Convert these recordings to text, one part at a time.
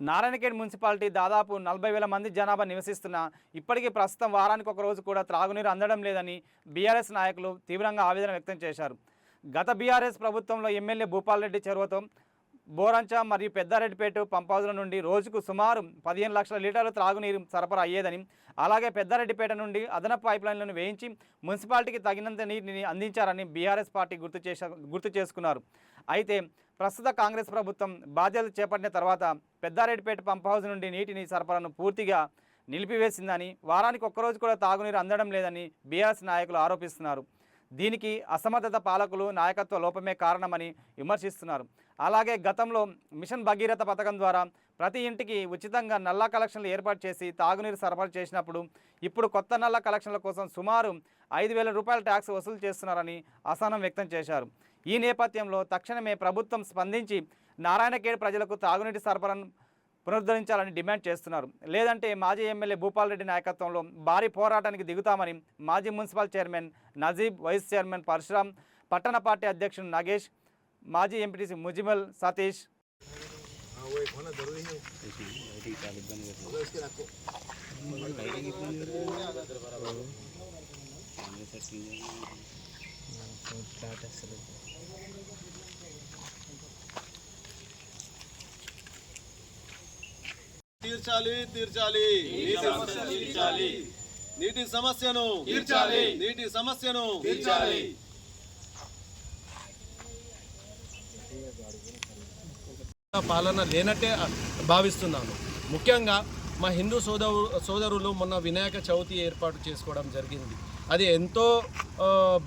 Narayankhed municipality దాదాపు నలభై వేల మంది జనాభా నివసిస్తున్న ఇప్పటికీ ప్రస్తుతం వారానికి ఒక రోజు కూడా త్రాగునీరు అందడం లేదని బీఆర్ఎస్ నాయకులు తీవ్రంగా ఆవేదన వ్యక్తం చేశారు. గత బీఆర్ఎస్ ప్రభుత్వంలో ఎమ్మెల్యే భూపాల్ రెడ్డి చొరవతో బోరంచ మరియు పెద్దారెడ్డిపేట పంపాజుల నుండి రోజుకు సుమారు పదిహేను లక్షల లీటర్ల త్రాగునీరు సరఫరా అయ్యేదని అలాగే పెద్దారెడ్డిపేట నుండి అదనపు పైప్ లైన్లను వేయించి మున్సిపాలిటీకి తగినంత నీటిని అందించారని బీఆర్ఎస్ పార్టీ గుర్తు చేసా గుర్తు చేసుకున్నారు. అయితే ప్రస్తుత కాంగ్రెస్ ప్రభుత్వం బాధ్యతలు చేపట్టిన తర్వాత పెద్దారెడ్డిపేట పంప్ హౌస్ నుండి నీటిని సరఫరాను పూర్తిగా నిలిపివేసిందని వారానికి ఒక్కరోజు కూడా తాగునీరు అందడం లేదని బీఆర్ఎస్ నాయకులు ఆరోపిస్తున్నారు. దీనికి అసమర్థత పాలకులు నాయకత్వ లోపమే కారణమని విమర్శిస్తున్నారు. అలాగే గతంలో మిషన్ భగీరథ పథకం ద్వారా ప్రతి ఇంటికి ఉచితంగా నల్లా కలెక్షన్లు ఏర్పాటు చేసి తాగునీరు సరఫరా చేసినప్పుడు ఇప్పుడు కొత్త నల్ల కలెక్షన్ల కోసం సుమారు ఐదు వేల రూపాయల ట్యాక్స్ వసూలు చేస్తున్నారని అసహనం వ్యక్తం చేశారు. ఈ నేపథ్యంలో తక్షణమే ప్రభుత్వం స్పందించి నారాయణఖేడ్ ప్రజలకు తాగునీటి సరఫరాను పునరుద్ధరించాలని డిమాండ్ చేస్తున్నారు. లేదంటే మాజీ ఎమ్మెల్యే భూపాల్ రెడ్డి నాయకత్వంలో భారీ పోరాటానికి దిగుతామని మాజీ municipal chairman Najeeb vice chairman Parashuram పట్టణ పార్టీ అధ్యక్షుడు నగేష్ మాజీ ఎంపీటీసీ ముజిమల్ సతీష్. తీర్చాలి తీర్చాలి సమస్యను తీర్చాలి నీటి సమస్యను తీర్చాలి. నీటి సమస్యను తీర్చాలి. పాలన లేనట్టే భావిస్తున్నాను ముఖ్యంగా మా హిందూ సోదరు సోదరులు మొన్న వినాయక చవితి ఏర్పాటు చేసుకోవడం జరిగింది అది ఎంతో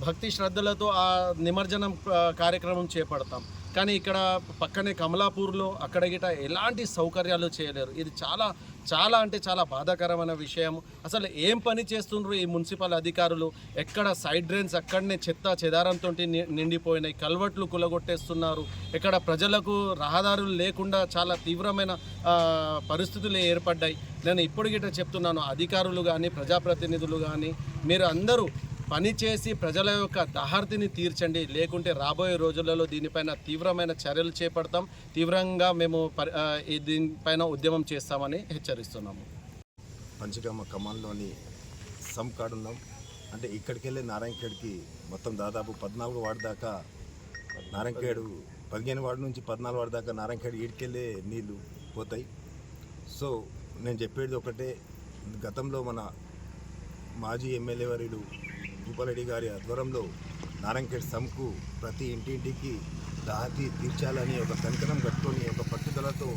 భక్తి శ్రద్ధలతో ఆ నిమజ్జనం కార్యక్రమం చేపడతాం. కానీ ఇక్కడ పక్కనే కమలాపూర్లో అక్కడ గిట ఎలాంటి సౌకర్యాలు చేయలేరు. ఇది చాలా చాలా అంటే చాలా బాధాకరమైన విషయం. అసలు ఏం పని చేస్తుండ్రు ఈ మున్సిపల్ అధికారులు? ఎక్కడ సైడ్ డ్రైన్స్ అక్కడనే చెత్త చెదారంతో నిండిపోయినాయి కల్వట్లు కులగొట్టేస్తున్నారు. ఇక్కడ ప్రజలకు రహదారులు లేకుండా చాలా తీవ్రమైన పరిస్థితులు ఏర్పడ్డాయి. నేను ఇప్పుడు గిట్ట చెప్తున్నాను అధికారులు కానీ ప్రజాప్రతినిధులు కానీ మీరు అందరూ పనిచేసి ప్రజల యొక్క దహార్తిని తీర్చండి. లేకుంటే రాబోయే రోజులలో దీనిపైన తీవ్రమైన చర్యలు చేపడతాం. తీవ్రంగా మేము దీనిపైన ఉద్యమం చేస్తామని హెచ్చరిస్తున్నాము. పంచగమ్మ కమాన్లోని సమ్ ఉన్నాం. అంటే ఇక్కడికి వెళ్ళి నారాయణఖేడ్కి మొత్తం దాదాపు పద్నాలుగు వార్డు దాకా నారాయణఖేడు పదిహేను వార్డు నుంచి పద్నాలుగు వార్డు దాకా నారాయణఖేడ్ ఈడికెళ్ళే నీళ్ళు పోతాయి. సో నేను చెప్పేది ఒకటే. గతంలో మన మాజీ ఎమ్మెల్యే వర్యులు భూపాలరెడ్డి గారి ఆధ్వర్యంలో నారాయణఖేడ్ సమ్కు ప్రతి ఇంటింటికి దాతి తీర్చాలని ఒక కంకణం కట్టుకొని ఒక పట్టుదలతో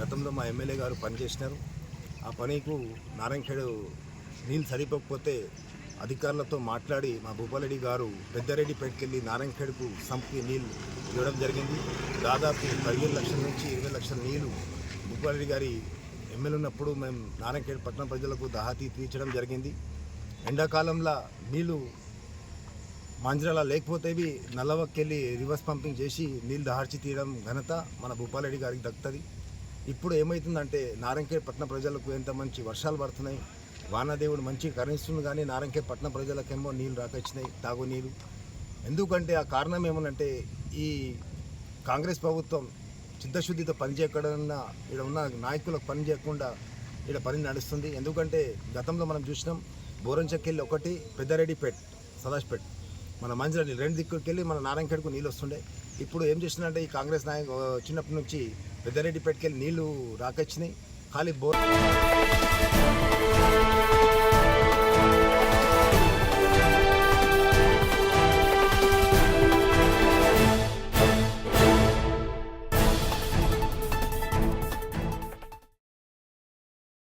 గతంలో మా ఎమ్మెల్యే గారు పనిచేసినారు. ఆ పనికి నారాయణఖేడ్ నీళ్ళు సరిపోకపోతే అధికారులతో మాట్లాడి మా భూపాలరెడ్డి గారు పెద్దారెడ్డి పెట్టుకెళ్ళి నారాయణఖేడ్కు సంపి నీళ్ళు ఇవ్వడం జరిగింది. దాదాపు పదిహేను లక్షల నుంచి ఇరవై లక్షల నీళ్ళు భూపాలరెడ్డి గారి ఎమ్మెల్యే ఉన్నప్పుడు మేము నారాయణఖేడ్ పట్టణ ప్రజలకు దాహతి తీర్చడం జరిగింది. ఎండాకాలంలో నీళ్ళు మాంజరాల లేకపోతేవి నల్లవక్కెళ్ళి రివర్స్ పంపింగ్ చేసి నీళ్ళు దహార్చి తీయడం ఘనత మన భూపాలరెడ్డి గారికి దక్కుతుంది. ఇప్పుడు ఏమవుతుందంటే నారంకేడ్ పట్టణ ప్రజలకు ఎంత మంచి వర్షాలు పడుతున్నాయి వానదేవుడు మంచి కరుణిస్తుంది కానీ నారంకేడ్ పట్టణ ప్రజలకేమో నీళ్ళు రాకొచ్చినాయి తాగునీరు ఎందుకంటే ఆ కారణం ఏమనంటే ఈ కాంగ్రెస్ ప్రభుత్వం చిత్తశుద్ధితో పనిచేయకుండా ఇక్కడ ఉన్న నాయకులకు పని చేయకుండా ఇక్కడ పని నడుస్తుంది. ఎందుకంటే గతంలో మనం చూసినాం బోరంచకెళ్ళి ఒకటి పెద్దారెడ్డిపేట్ సదాజ్పేట్ మన మంచినీళ్ళు రెండు దిక్కులకి వెళ్ళి మన నారాయణఖేడ్కు నీళ్ళు వస్తుండే ఇప్పుడు ఏం చేస్తున్నారంటే ఈ కాంగ్రెస్ నాయకు చిన్నప్పటి నుంచి పెద్దారెడ్డిపేటకి వెళ్ళి నీళ్ళు రాకొచ్చినాయి. ఖాళీ బోర్